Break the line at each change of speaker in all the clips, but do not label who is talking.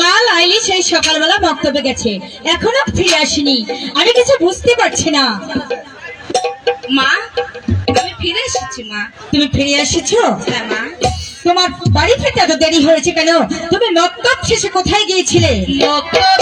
মা লাইলি সেই সকালবেলা বক্তব্যে গেছে। এখনও ফিরে আসেনি। আমি কিছু বুঝতে পারছি না।
মা আমি ফিরে এসেছি মা।
তুমি ফিরে এসেছ?
হ্যাঁ মা।
তোমার বাড়ি ফিরতে এত দেরি হয়েছে কেন? তুমি মক্তব শেষে কোথায় গিয়েছিলে?
মকর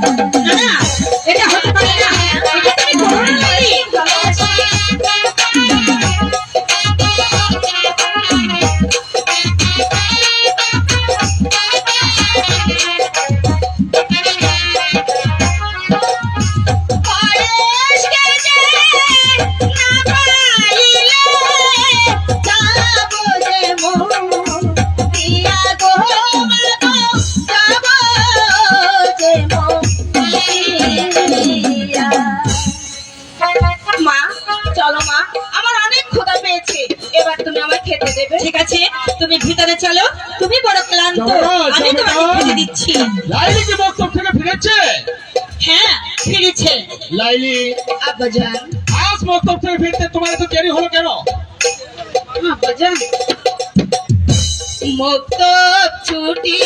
না না
এবার তুমি আমার খেতে দেবে
ঠিক আছে? তুমি ভিতরে চলো তুমি বড় ক্লান্ত। আমি তোমাকে। খেতে দিচ্ছি।
লাইলি কি বক্তব্য থেকে ফিরেছে?
হ্যাঁ ফিরেছে।
লাইলি।
আব্বাজান।
আজ বক্তব্য থেকে ফিরতে তোমার এত দেরি হলো কেন?
আব্বাজান। মুক্ত ছুটি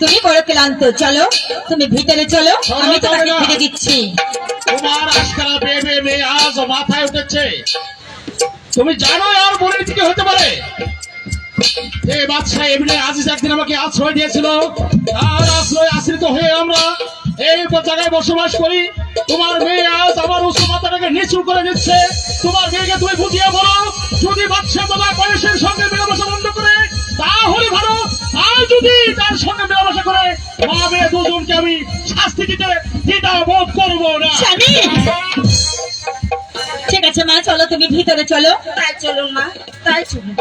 তুমি বড় ক্লান্ত চলো তুমি ভিতরে চলো আমি তোমাকে ফিরে দিচ্ছি।
তোমার আজকাল বেবে মেয়ে আজ মাথায় উঠেছে। তুমি জানো আর বোনের দিকে হতে পারে। বাদশাহ এমনি আজিজ একদিন আমাকে আশ্রয় দিয়েছিল। তার আশ্রয় আশ্রিত হয়ে আমরা এই জায়গায় বসবাস করি। তোমার মেয়ে আজ আমার উচ্চ নিচু করে দিচ্ছে। তোমার মেয়েকে তুমি বুঝিয়ে বলো যদি বাদশাহ বাবা বয়সের সঙ্গে মেলামেশা বন্ধ করে তাহলে ভালো। আর যদি তার সঙ্গে মেলামেশা করে মা মেয়ে দুজনকে আমি শাস্তি দিতে দ্বিধা বোধ করব না।
ঠিক আছে মা চলো তুমি ভিতরে চলো।
তাই চলুন মা তাই চলুন